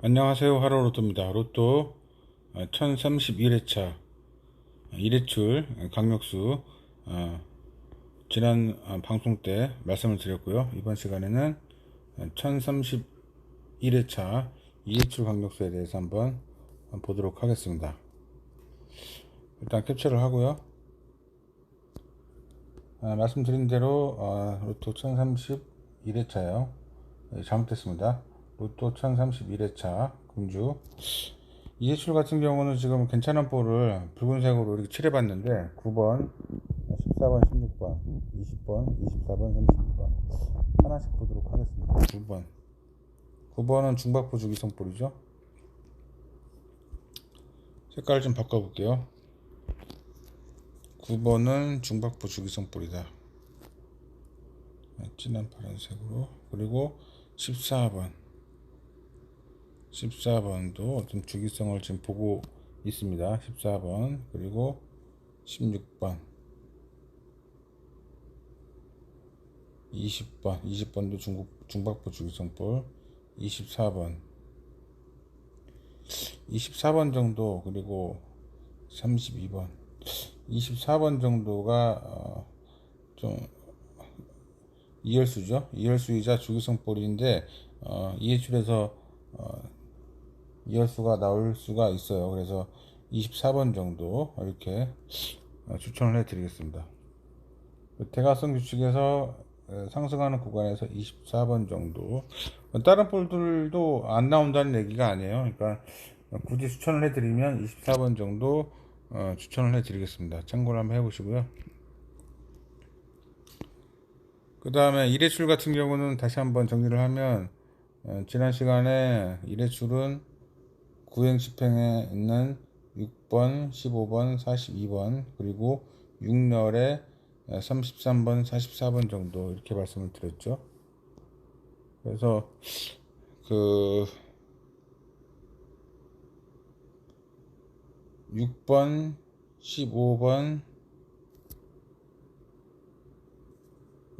안녕하세요. 하루 로또입니다. 로또 1031회차 1회출 강력수 어, 지난 어, 방송 때 말씀을 드렸고요. 이번 시간에는 1031회차 2회출 강력수에 대해서 한번 보도록 하겠습니다. 일단 캡처를 하고요. 아, 말씀드린 대로 어, 로또 1031회차요. 잘못됐습니다. 로또 1031회차 금주 이해출 같은 경우는 지금 괜찮은 볼을 붉은색으로 이렇게 칠해봤는데 9번, 14번, 16번, 20번, 24번, 32번 하나씩 보도록 하겠습니다. 9번 9번은 중박부 주기성 볼이죠. 색깔 좀 바꿔볼게요. 9번은 중박부 주기성 볼이다. 진한 파란색으로 그리고 14번 14번도 어떤 주기성을 지금 보고 있습니다. 14번 그리고 16번 20번 20번도 중국 중박부 주기성볼 24번 24번 정도 그리고 32번 24번 정도가 어, 좀 이열수죠. 이열수이자 주기성볼인데 어, 이해출에서 어, 이열수가 나올 수가 있어요. 그래서 24번 정도 이렇게 어, 추천을 해드리겠습니다. 대각선 규칙에서 상승하는 구간에서 24번 정도 다른 볼들도 안 나온다는 얘기가 아니에요. 그러니까 굳이 추천을 해드리면 24번 정도 어, 추천을 해드리겠습니다. 참고를 한번 해보시고요. 그 다음에 일회출 같은 경우는 다시 한번 정리를 하면 어, 지난 시간에 일회출은 구행 집행에 있는 6번, 15번, 42번 그리고 6열에 33번, 44번 정도 이렇게 말씀을 드렸죠. 그래서 그 6번, 15번,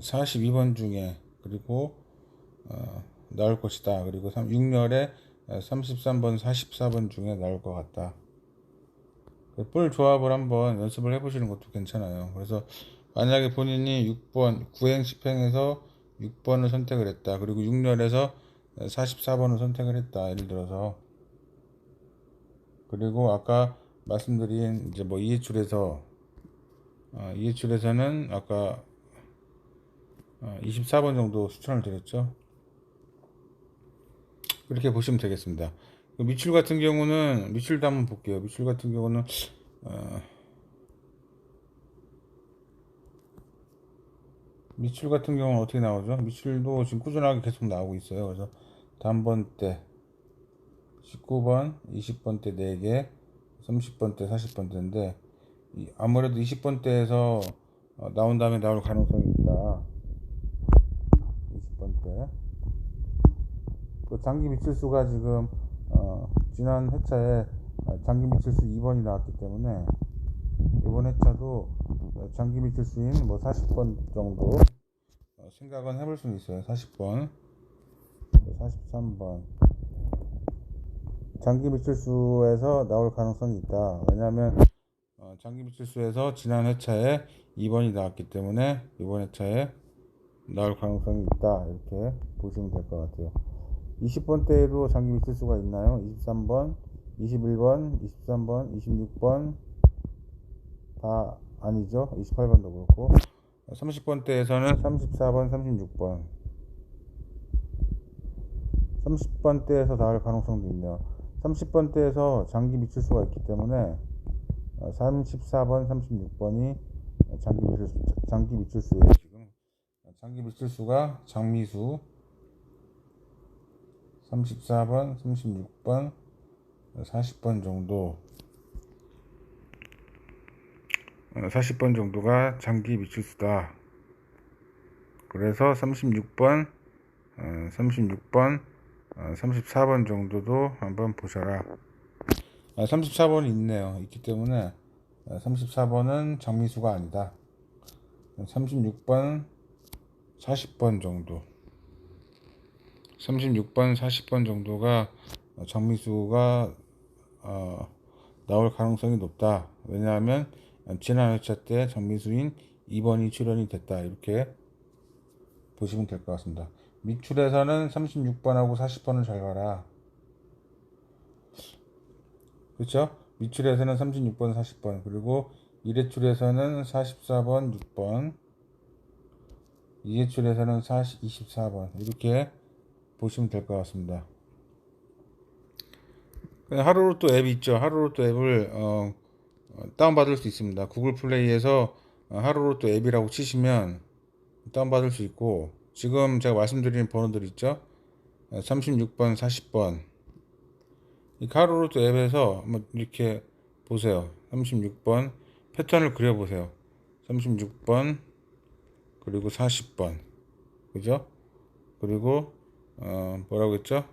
42번 중에 그리고 어, 나올 것이다. 그리고 3, 6열에 33번, 44번 중에 나올 것 같다. 볼 조합을 한번 연습을 해보시는 것도 괜찮아요. 그래서 만약에 본인이 6번, 구행 10행에서 6번을 선택을 했다. 그리고 6열에서 44번을 선택을 했다. 예를 들어서. 그리고 아까 말씀드린 이제 뭐 이해출에서 어, 이해출에서는 아까 어, 24번 정도 추천을 드렸죠. 그렇게 보시면 되겠습니다. 그 미출 같은 경우는 미출도 한번 볼게요. 미출 같은 경우는 어, 미출 같은 경우는 어떻게 나오죠? 미출도 지금 꾸준하게 계속 나오고 있어요. 그래서 단번대 19번, 20번 대 4개, 30번 대 40번 대인데 아무래도 20번 대에서 어, 나온 다음에 나올 가능성이 있다. 20번 대. 그 장기 미칠수가 지금 어, 지난 회차에 장기 미칠수 2번이 나왔기 때문에 이번 회차도 장기 미칠수인 뭐 40번 정도 어, 생각은 해볼 수는 있어요. 40번, 43번. 장기 미칠수에서 나올 가능성이 있다. 왜냐하면 어, 장기 미칠수에서 지난 회차에 2번이 나왔기 때문에 이번 회차에 나올 가능성이 있다. 이렇게 보시면 될 것 같아요. 20번 대에도 장기 미칠 수가 있나요? 23번, 21번, 23번, 26번 다 아니죠. 28번도 그렇고 30번 대에서는 34번, 36번 30번 대에서 나올 가능성도 있네요. 30번 대에서 장기 미칠 수가 있기 때문에 34번, 36번이 장기 미칠 수, 장기 미칠수예요. 지금 장기 미칠 수가 장미수 34번, 36번, 40번 정도 40번 정도가 장기 미칠수다. 그래서 36번, 36번, 34번 정도도 한번 보셔라. 34번이 있네요. 있기 때문에 34번은 장미수가 아니다. 36번, 40번 정도. 36번, 40번 정도가 어, 정미수가 어, 나올 가능성이 높다. 왜냐하면 지난 회차 때 정미수인 2번이 출연이 됐다. 이렇게 보시면 될 것 같습니다. 밑줄에서는 36번하고 40번을 잘 봐라. 그렇죠? 밑줄에서는 36번, 40번, 그리고 1회줄에서는 44번, 6번, 2회줄에서는 40, 24번 이렇게 보시면 될 것 같습니다. 하루로 또 앱이 있죠. 하루로 또 앱을 어, 어, 다운받을 수 있습니다. 구글 플레이에서 어, 하루로 또 앱이라고 치시면 다운받을 수 있고 지금 제가 말씀드린 번호들 있죠. 어, 36번, 40번 이 하루로 또 앱에서 한번 이렇게 보세요. 36번 패턴을 그려보세요. 36번 그리고 40번 그죠? 그리고 어, 뭐라고 했죠?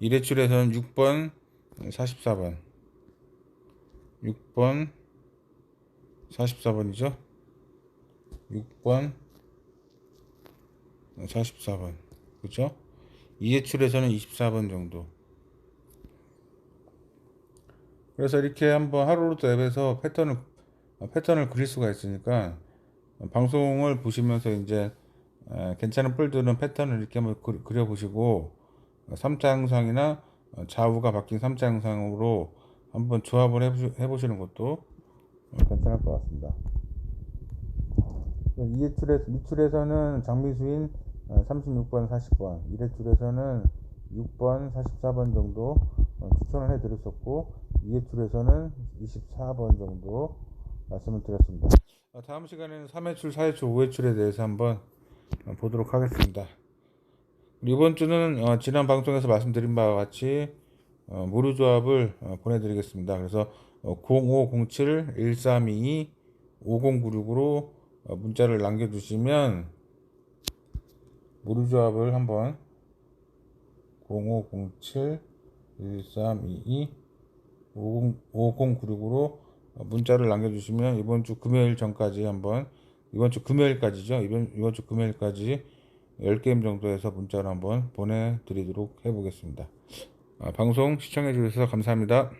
1회출에서는 6번 44번 6번 44번이죠? 6번 44번 그죠? 2회출에서는 24번 정도 그래서 이렇게 한번 하루로도 앱에서 패턴을 패턴을 그릴 수가 있으니까 방송을 보시면서 이제 에, 괜찮은 뿔들은 패턴을 이렇게 한번 그- 그려보시고 3자 형상이나 좌우가 바뀐 3자 형상으로 한번 조합을 해보시, 해보시 는 것도 괜찮을 것 같습니다. 이해줄에 밑줄에서는 장미수인 36번, 40번, 이래줄에서는 6번, 44번 정도 어, 추천을 해드렸었고 이해줄에서는 24번 정도 말씀을 드렸습니다. 어, 다음 시간에는 3회출, 4회출, 5회출에 대해서 한번 어, 보도록 하겠습니다. 이번 주는 어, 지난 방송에서 말씀드린 바와 같이 어, 무료 조합을 어, 보내드리겠습니다. 그래서 어, 0507 1322 5096으로 어, 문자를 남겨주시면 무료 조합을 한번 0507 1322 5096으로 문자를 남겨주시면 이번 주 금요일 전까지 한번 이번 주 금요일까지죠. 이번 이번 주 금요일까지 10게임 정도에서 문자를 한번 보내드리도록 해보겠습니다. 아, 방송 시청해 주셔서 감사합니다.